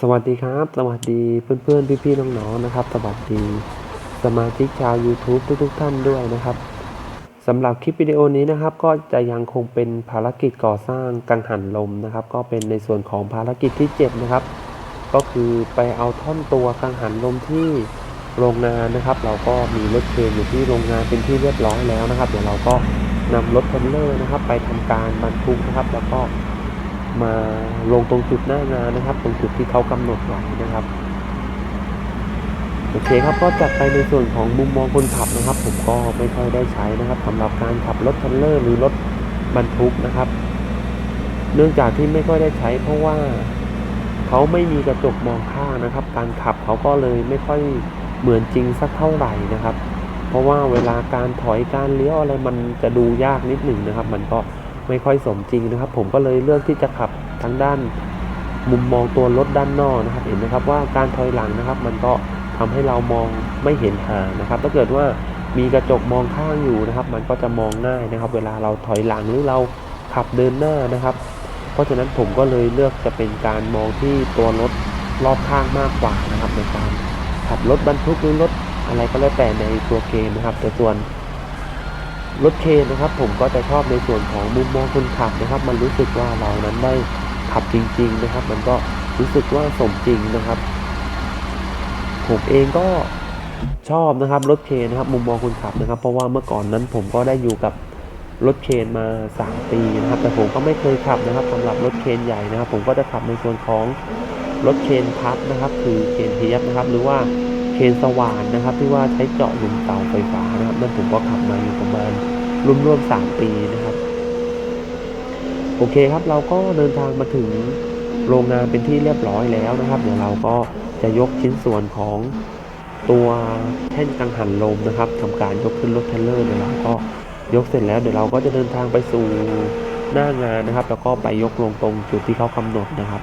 สวัสดีครับ สวัสดีเพื่อนๆ พี่ๆ น้องๆ นะครับ สวัสดีสมาชิกชาว YouTube ทุกๆ ท่านด้วยนะครับสำหรับคลิปวิดีโอนี้นะครับ ก็จะยังคงเป็นภารกิจก่อสร้างกังหันลมนะครับ ก็เป็นในส่วนของภารกิจที่ 7 นะครับ ก็คือไปเอาท่อนตัวกังหันลมที่โรงงานนะครับ เราก็มีรถเครนอยู่ที่โรงงานเป็นที่เรียบร้อยแล้วนะครับ เดี๋ยวเราก็นำรถเทรลเลอร์นะครับ ไปทำการบรรทุกนะครับ แล้วก็ มาลงตรงจุดหน้างานนะครับ ตรงจุดที่เขากำหนดไว้นะครับโอเคครับก็จัดไปในส่วนของมุมมองคนขับนะครับ ผมก็ไม่ค่อยได้ใช้นะครับสำหรับการขับรถเทรลเลอร์หรือรถบรรทุกนะครับ เนื่องจากที่ไม่ค่อยได้ใช้ เพราะว่าเขาไม่มีกระจกมองข้างนะครับ การขับเขาก็เลยไม่ค่อยเหมือนจริงสักเท่าไหร่นะครับ เพราะว่าเวลาการถอยการเลี้ยวอะไรมันจะดูยากนิดหนึ่งนะครับ มันก็ ไม่ค่อยสมจริงนะครับ ผมก็เลยเลือกที่จะขับทางด้านมุมมองตัวรถด้านนอกนะครับ เห็นไหมครับว่าการถอยหลังนะครับ มันก็ทำให้เรามองไม่เห็นทางนะครับ ถ้าเกิดว่ามีกระจกมองข้างอยู่นะครับ มันก็จะมองง่ายนะครับ เวลาเราถอยหลังหรือเราขับเดินหน้านะครับ เพราะฉะนั้นผมก็เลยเลือกจะเป็นการมองที่ตัวรถรอบข้างมากกว่านะครับ ในการขับรถบรรทุกหรือรถอะไรก็แล้วแต่ในตัวเกมนะครับแต่ส่วน รถเคนนะครับผมก็จะชอบในส่วนของมุมมองคนขับนะครับ มันรู้สึกว่าเรานั้นได้ขับจริง ๆ นะครับ มันก็รู้สึกว่าสมจริงนะครับ ผมเองก็ชอบนะครับรถเคนนะครับ มุมมองคนขับนะครับ เพราะว่าเมื่อก่อนนั้นผมก็ได้อยู่กับรถเคนมา 3 ปีนะครับ แต่ผมก็ไม่เคยขับนะครับสำหรับรถเคนใหญ่นะครับ ผมก็จะขับในส่วนของรถเคนพับนะครับ คือเคนเทียบนะครับ หรือว่าเคนสว่านนะครับ ที่ว่าใช้เจาะหลุมเสาไฟฟ้านะครับนั่นผมก็ขับมาอยู่ประมาณ ร่วมๆสามปีนะครับ โอเคครับเราก็เดินทางมาถึงโรงงานเป็นที่เรียบร้อยแล้วนะครับ เดี๋ยวเราก็จะยกชิ้นส่วนของตัวแท่นกังหันลมนะครับทำการยกขึ้นรถเทรลเลอร์เดี๋ยวเราก็ยกเสร็จแล้วเดี๋ยวเราก็จะเดินทางไปสู่หน้างานนะครับ แล้วก็ไปยกลงตรงจุดที่เขากำหนดนะครับ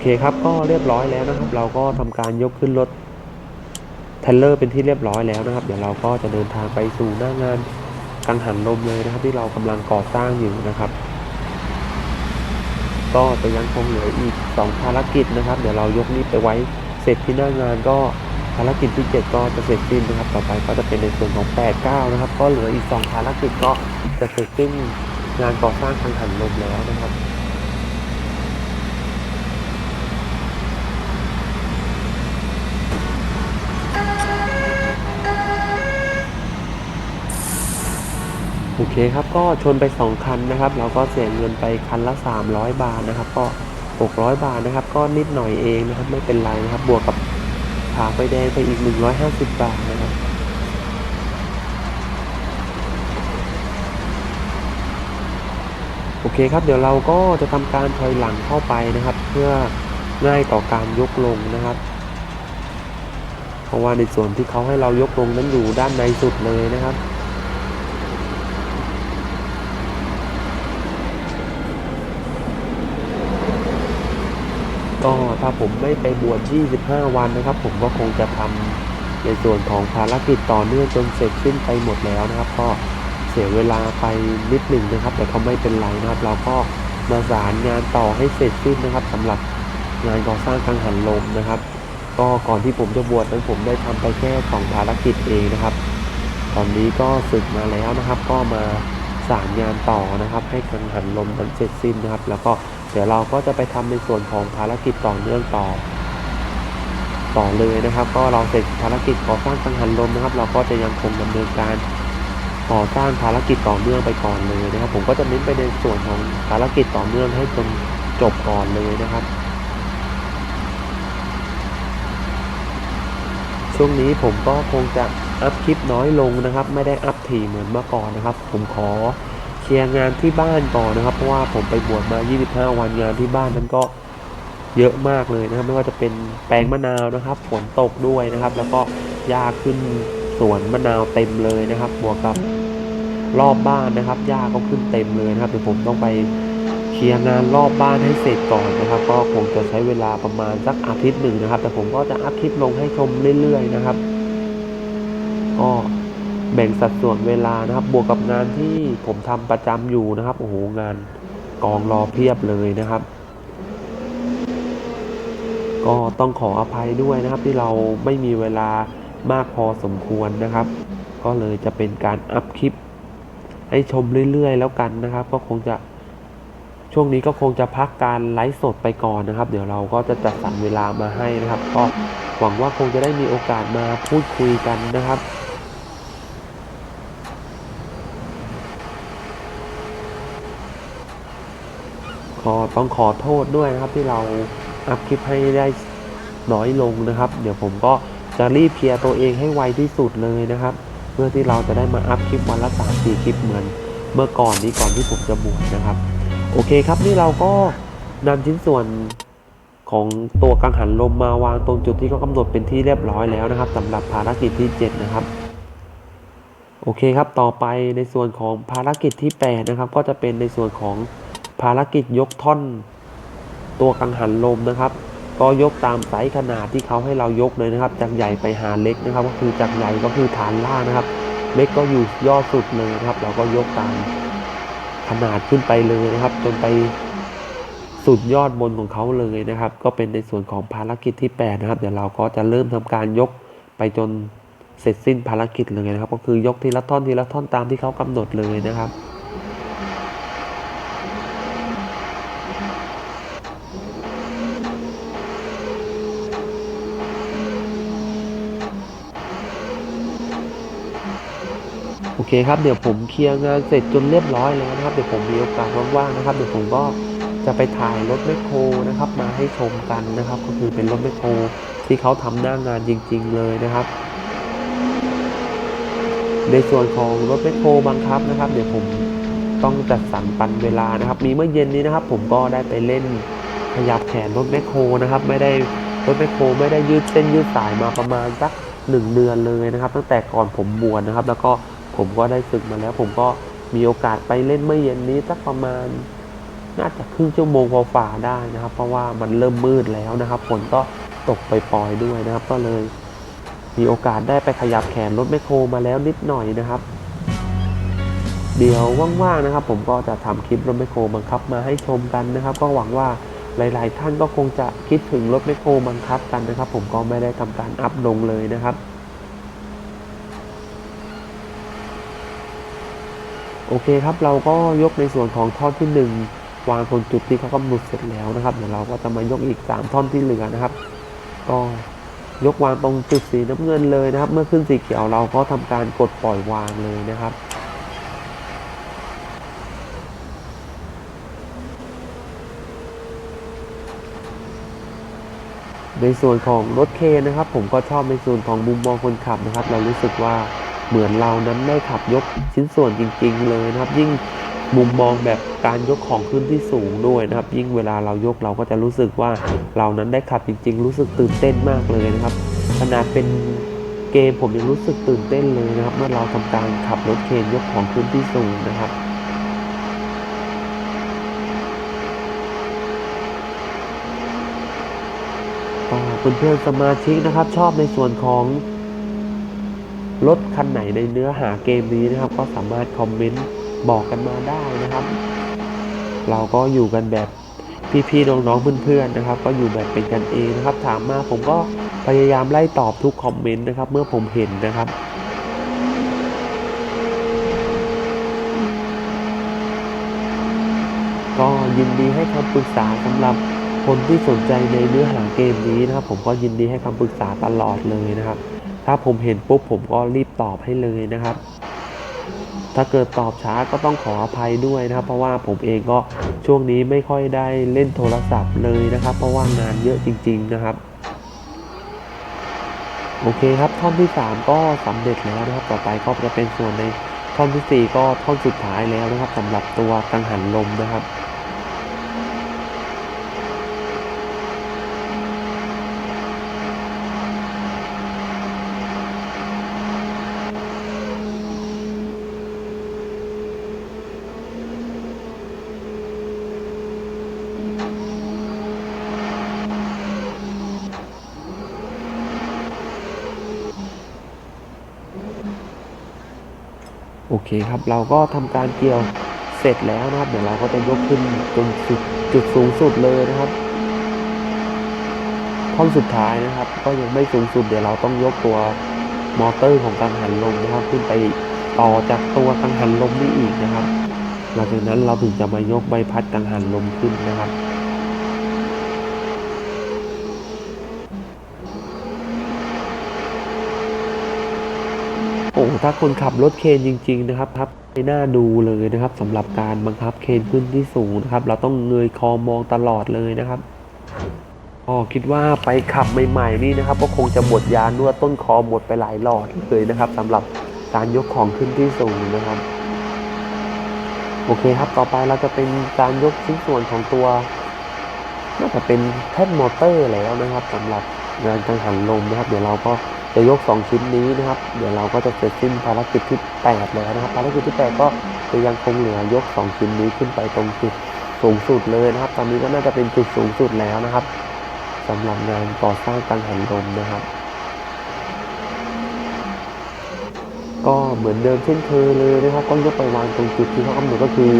เคครับก็เรียบร้อยแล้วนะครับ เราก็ทำการยกขึ้นรถเทรลเลอร์เป็นที่เรียบร้อยแล้วนะครับ เดี๋ยวเราก็จะเดินทางไปสู่หน้างานกังหันลมเลยนะครับ ที่เรากำลังก่อสร้างอยู่นะครับ ก็จะยังคงเหลืออีก 2 ภารกิจนะครับ เดี๋ยวเรายกนี้ไปไว้เสร็จที่หน้างานก็ภารกิจที่ 7 ก็จะเสร็จสิ้นนะครับ ต่อไปก็จะเป็นในส่วนของ 8 9 นะครับ ก็เหลืออีก 2 ภารกิจก็จะเสร็จสิ้นงานก่อสร้างกังหันลมแล้วนะครับ คครับก็ชนไป 2 คันนะครับ เราก็เสียเงินไปคันละ 300 บาทนะครับ ก็ 600 บาทนะครับ ก็นิดหน่อยเองนะครับ ไม่เป็นไรนะครับ บวกกับผ่าไฟแดงไปอีก 150 บาทนะครับโอเคครับเดี๋ยวเราก็จะทำการถอยหลังเข้าไปนะครับ เพื่อง่ายต่อการยกลงนะครับ เพราะว่าในส่วนที่เขาให้เรายกลงนั้นอยู่ด้านในสุดเลยนะครับ ก็ถ้าผมไม่ไปบวช25 วันนะครับ ผมก็คงจะทำในส่วนของภารกิจต่อเนื่องจนเสร็จสิ้นไปหมดแล้วนะครับ ก็เสียเวลาไปนิดหนึ่งนะครับ แต่ก็ไม่เป็นไรนะครับ เราก็มาสารงานต่อให้เสร็จสิ้นนะครับสำหรับงานก่อสร้างกังหันลมนะครับ ก็ก่อนที่ผมจะบวชนั้นผมได้ทำไปแค่สองภารกิจเองนะครับ ตอนนี้ก็ศึกมาแล้วนะครับ ก็มาสารงานต่อนะครับ ให้กังหันลมนั้นเสร็จสิ้นนะครับ แล้วก็ เดี๋ยวเราก็จะไปทำในส่วนของภารกิจต่อเนื่องต่อ ต่อเลยนะครับ ก็เราเสร็จภารกิจก่อสร้างกังหันลมนะครับ เราก็จะยังคงดำเนินการก่อสร้างภารกิจต่อเนื่องไปก่อนเลยนะครับ ผมก็จะเน้นไปในส่วนของภารกิจต่อเนื่องให้จนจบก่อนเลยนะครับ ช่วงนี้ผมก็คงจะอัพคลิปน้อยลงนะครับ ไม่ได้อัพถี่เหมือนเมื่อก่อนนะครับ ผมขอ ลียร์งานที่บ้านก่อนนะครับ เพราะว่าผมไปบวชมา 25 วันงานที่บ้านนั้นก็เยอะมากเลยนะครับ ไม่ว่าจะเป็นแปลงมะนาวนะครับ ฝนตกด้วยนะครับ แล้วก็หญ้าขึ้นสวนมะนาวเต็มเลยนะครับ บวกกับรอบบ้านนะครับหญ้าก็ขึ้นเต็มเลยนะครับเดี๋ยวผมต้องไปเคลียร์งานรอบบ้านให้เสร็จก่อนนะครับ ก็คงจะใช้เวลาประมาณสักอาทิตย์หนึ่งนะครับ แต่ผมก็จะอัพคลิปลงให้ชมเรื่อยๆนะครับก็ แบ่งสัดส่วนเวลานะครับ บวกกับงานที่ผมทำประจำอยู่นะครับโอ้โหงานกองรอเพียบเลยนะครับ ก็ต้องขออภัยด้วยนะครับที่เราไม่มีเวลามากพอสมควรนะครับ ก็เลยจะเป็นการอัพคลิป ให้ชมเรื่อย ๆ แล้วกันนะครับ ก็คงจะช่วงนี้ก็คงจะพักการไลฟ์สดไปก่อนนะครับ เดี๋ยวเราก็จะจัดสรรเวลามาให้นะครับ ก็หวังว่าคงจะได้มีโอกาสมาพูดคุยกันนะครับ ก็ ต้องขอโทษด้วยนะครับที่เราอัพคลิปให้ได้น้อยลงนะครับ เดี๋ยวผมก็จะรีบเคลียร์ตัวเองให้ไวที่สุดเลยนะครับ เพื่อที่เราจะได้มาอัพคลิปวันละ3 4คลิปเหมือน เมื่อก่อนนี้ก่อนที่ผมจะบวชนะครับ โอเคครับนี่เราก็นำชิ้นส่วนของตัวกังหันลมมาวางตรงจุดที่เขากำหนดเป็นที่เรียบร้อยแล้วนะครับสำหรับภารกิจที่ 7 นะครับ โอเคครับต่อไปในส่วนของภารกิจที่ 8 นะครับ ก็จะเป็นในส่วนของ ภารกิจยกท่อน ตัวกังหันลมนะครับ ก็ยกตามไซส์ขนาดที่เขาให้เรายกเลยนะครับ จากใหญ่ไปหาเล็กนะครับ ก็คือจากใหญ่ก็คือฐานล่างนะครับ เล็กก็อยู่ยอดสุดเลยนะครับ เราก็ยกตามขนาดขึ้นไปเลยนะครับ จนไปสุดยอดบนของเขาเลยนะครับ ก็เป็นในส่วนของภารกิจที่8นะครับ เดี๋ยวเราก็จะเริ่มทำการยกไปจนเสร็จสิ้นภารกิจเลยนะครับ ก็คือยกทีละท่อนทีละท่อนตามที่เขากำหนดเลยนะครับ เคครับเดี๋ยวผมเคลียร์งานเสร็จจนเรียบร้อยแล้วนะครับ เดี๋ยวผมมีโอกาสว่างๆนะครับ เดี๋ยวผมก็จะไปถ่ายรถแมคโครนะครับ มาให้ชมกันนะครับ ก็คือเป็นรถแมคโครที่เขาทำหน้างานจริง ๆ เลยนะครับ ในส่วนของรถแมคโครบังคับนะครับ เดี๋ยวผมต้องจัดสรรปันเวลานะครับ มีเมื่อเย็นนี้นะครับ ผมก็ได้ไปเล่นขยับแขนรถแมคโครนะครับ ไม่ได้รถแมคโครไม่ได้ยืดเส้นยืดสายมาประมาณสักหนึ่งเดือนเลยนะครับ ตั้งแต่ก่อนผมบวชนะครับ แล้วก็ ผมก็ได้ศึกมาแล้ว ผมก็มีโอกาสไปเล่นเมื่อเย็นนี้สักประมาณน่าจะครึ่งชั่วโมงพอฝ่าได้นะครับ เพราะว่ามันเริ่มมืดแล้วนะครับฝนก็ตกไปปล่อยด้วยนะครับ ก็เลย มีโอกาสได้ไปขยับแขนรถแมคโครมาแล้วนิดหน่อยนะครับ เดี๋ยวว่างๆนะครับ ผมก็จะทำคลิปรถแมคโครบังคับมาให้ชมกันนะครับ ก็หวังว่าหลาย ๆ ท่านก็คงจะคิดถึงรถแมคโครบังคับกันนะครับ ผมก็ไม่ได้ทำการอัพลงเลยนะครับ โอเคครับเราก็ยกในส่วนของท่อนที่ 1 วางตรงจุดที่เขากำหนดเสร็จแล้วนะครับ เดี๋ยวเราก็จะมายกอีก 3 ท่อนที่เหลือนะครับ ก็ยกวางตรงจุดสีน้ำเงินเลยนะครับ เมื่อขึ้นสีเขียวเราก็ทำการกดปล่อยวางเลยนะครับ ในส่วนของรถเคนะครับ ผมก็ชอบในส่วนของมุมมองคนขับนะครับ เรารู้สึกว่า เหมือนเรานั้นได้ขับยกชิ้นส่วนจริง ๆ เลยนะครับ ยิ่งมุมมองแบบการยกของขึ้นที่สูงด้วยนะครับ ยิ่งเวลาเรายกเราก็จะรู้สึกว่าเรานั้นได้ขับจริง ๆ รู้สึกตื่นเต้นมากเลยนะครับขนาดเป็นเกมผมยังรู้สึกตื่นเต้นเลยนะครับ เมื่อเราทำการขับรถเคนยกของขึ้นที่สูงนะครับก็เพื่อนๆสมาชิกนะครับ ชอบในส่วนของ รถคันไหนในเนื้อหาเกมนี้นะครับ ก็สามารถคอมเมนต์บอกกันมาได้นะครับ เราก็อยู่กันแบบพี่ๆน้องๆเพื่อนๆนะครับ ก็อยู่แบบเป็นกันเองนะครับ ถามมาผมก็พยายามไล่ตอบทุกคอมเมนต์นะครับ เมื่อผมเห็นนะครับก็ยินดีให้คำปรึกษาสำหรับคนที่สนใจในเนื้อหาเกมนี้นะครับ ผมก็ยินดีให้คำปรึกษาตลอดเลยนะครับ ถ้าผมเห็นปุ๊บผมก็รีบตอบให้เลยนะครับ ถ้าเกิดตอบช้าก็ต้องขออภัยด้วยนะครับ เพราะว่าผมเองก็ช่วงนี้ไม่ค่อยได้เล่นโทรศัพท์เลยนะครับ เพราะว่างานเยอะจริง ๆนะครับโอเคครับท่อนที่ 3 ก็สำเร็จแล้วนะครับ ต่อไปก็จะเป็นส่วนในท่อนทีสี่4 ก็ท่อนสุดท้ายแล้วนะครับสำหรับตัวกังหันลมนะครับ โอเคครับเราก็ทำการเกี่ยวเสร็จแล้วนะครับ เดี๋ยวเราก็จะยกขึ้นจนสุดจุดสูงสุดเลยนะครับท่อนสุดท้ายนะครับ ก็ยังไม่สูงสุดเดี๋ยวเราต้องยกตัวมอเตอร์ของกังหันลมนะครับ ขึ้นไปต่อจากตัวกังหันลมนี่อีกนะครับ หลังจากนั้นเราถึงจะมายกใบพัดกังหันลมขึ้นนะครับ อ้ถ้าคนขับรถเคนจริง ๆ นะครับครับไม่น่าดูเลยนะครับสำหรับการบังคับเคนขึ้นที่สูงนะครับ เราต้องเงยคอมองตลอดเลยนะครับอ๋อคิดว่าไปขับใหม่ๆนี่นะครับ ก็คงจะหมดยานวดต้นคอหมดไปหลายหลอดเลยนะครับสำหรับการยกของขึ้นที่สูงนะครับ โอเคครับต่อไปเราจะเป็นการยกชิ้นส่วนของตัวน่าจะเป็นแท่นมอเตอร์แล้วนะครับสำหรับงานกังหันลมนะครับ เดี๋ยวเราก็ จะยก 2 ชิ้นนี้นะครับ เดี๋ยวเราก็จะเสร็จสิ้นภารกิจที่ 8 แล้วนะครับ ภารกิจที่ 8 ก็จะยังคงเหลือยก 2 ชิ้นนี้ขึ้นไปตรงจุดสูงสุดเลยนะครับ ตอนนี้ก็น่าจะเป็นจุดสูงสุดแล้วนะครับสำหรับงานก่อสร้างกังหันลมนะครับ ก็เหมือนเดิมเช่นเคยเลยนะครับ ก็ยกไปวางตรงจุดที่เขากำหนดก็คือ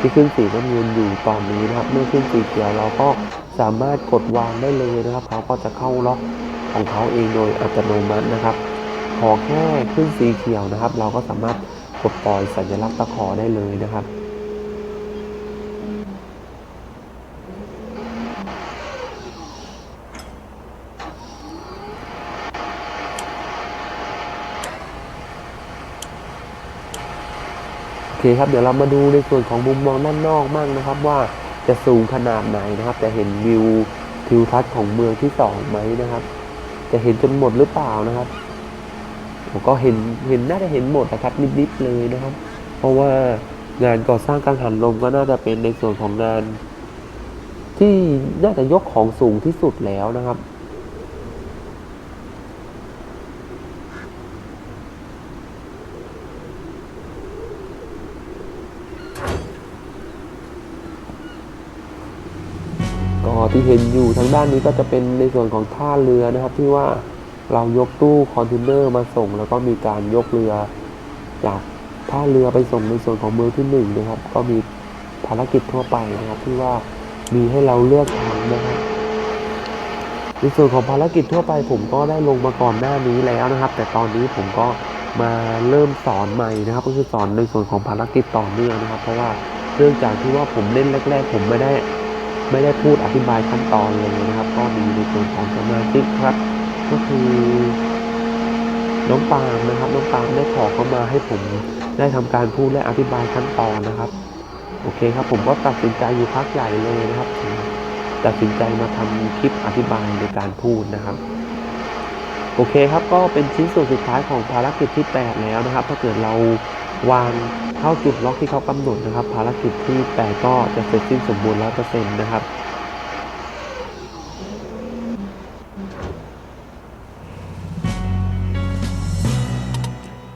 ที่ขึ้นสีน้ำเงินอยู่ตอนนี้นะครับ เมื่อขึ้นสีเขียวเราก็สามารถกดวางได้เลยนะครับเขาก็จะเข้าล็อก ของเขาเองโดยอัตโนมัตินะครับ ขอแค่ขึ้นสีเขียวนะครับ เราก็สามารถกดปล่อยสัญลักษณ์ตะขอได้เลยนะครับโอเคครับเดี๋ยวเรามาดูในส่วนของมุมมองด้านนอกบ้างนะครับ ว่าจะสูงขนาดไหนนะครับ จะเห็นวิวทิวทัศน์ของเมืองที่สองไหมนะครับ จะเห็นจนหมดหรือเปล่านะครับผมก็เห็นเห็นน่าจะเห็นหมดนะครับนิดๆเลยนะครับ เพราะว่างานก่อสร้างกังหันลมก็น่าจะเป็นในส่วนของงาน ที่น่าจะยกของสูงที่สุดแล้วนะครับ ก็ ที่เห็นอยู่ทางด้านนี้ก็จะเป็นในส่วนของท่าเรือนะครับ ที่ว่าเรายกตู้คอนเทนเนอร์มาส่ง แล้วก็มีการยกเรือจากท่าเรือไปส่งในส่วนของเมืองที่หนึ่งนะครับ ก็มีภารกิจทั่วไปนะครับ ที่ว่ามีให้เราเลือกทำนะครับในส่วนของภารกิจทั่วไป ผมก็ได้ลงมาก่อนหน้านี้แล้วนะครับ แต่ตอนนี้ผมก็มาเริ่มสอนใหม่นะครับ ก็คือสอนในส่วนของภารกิจต่อเนื่องนะครับ เพราะว่าเนื่องจากที่ว่าผมเล่นแรก ๆ ผมไม่ได้ ไม่ได้พูดอธิบายขั้นตอนเลยนะครับ ก็มีในส่วนของสมาชิกครับ ก็คือน้องปามนะครับ น้องปามได้ขอเข้ามาให้ผมได้ทำการพูดและอธิบายขั้นตอนนะครับ โอเคครับ ผมก็ตัดสินใจอยู่พักใหญ่เลยนะครับตัดสินใจมาทำคลิปอธิบายในการพูดนะครับโอเคครับก็เป็นชิ้นส่วนสุดท้ายของภารกิจที่ 8 แล้วนะครับ ถ้าเกิดเรา วางเข้าจุดล็อกที่เขากำหนดนะครับ ภารกิจที่8ก็จะเสร็จสิ้นสมบูรณ์ร้อยเปอร์เซ็นต์นะครับ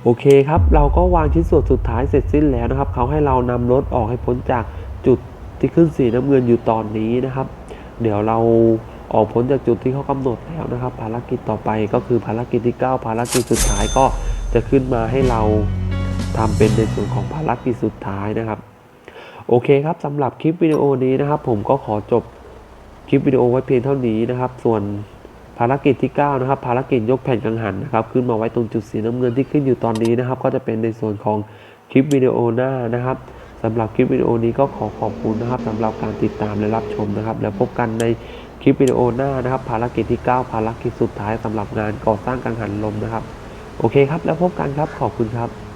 โอเคครับ เราก็วางชิ้นส่วนสุดท้ายเสร็จสิ้นแล้วนะครับ เขาให้เรานำรถออกให้พ้นจากจุดที่ขึ้นสีน้ำเงินอยู่ตอนนี้นะครับ เดี๋ยวเราออกพ้นจากจุดที่เขากำหนดแล้วนะครับ ภารกิจต่อไปก็คือภารกิจที่ 9 ภารกิจสุดท้ายก็จะขึ้นมาให้เรา ทำเป็นในส่วนของภารกิจสุดท้ายนะครับ โอเคครับสำหรับคลิปวิดีโอนี้นะครับ ผมก็ขอจบคลิปวิดีโอไว้เพียงเท่านี้นะครับ ส่วนภารกิจที่9นะครับภารกิจยกแผ่นกังหันนะครับขึ้นมาไว้ตรงจุดสีน้ำเงินที่ขึ้นอยู่ตอนนี้นะครับ ก็จะเป็นในส่วนของคลิปวิดีโอหน้านะครับสำหรับคลิปวิดีโอนี้ก็ขอขอบคุณนะครับสำหรับการติดตามและรับชมนะครับ แล้วพบกันในคลิปวิดีโอหน้านะครับ ภารกิจที่ 9 ภารกิจสุดท้ายสำหรับงานก่อสร้างกังหันลมนะครับ โอเคครับ แล้วพบกันครับขอบคุณครับ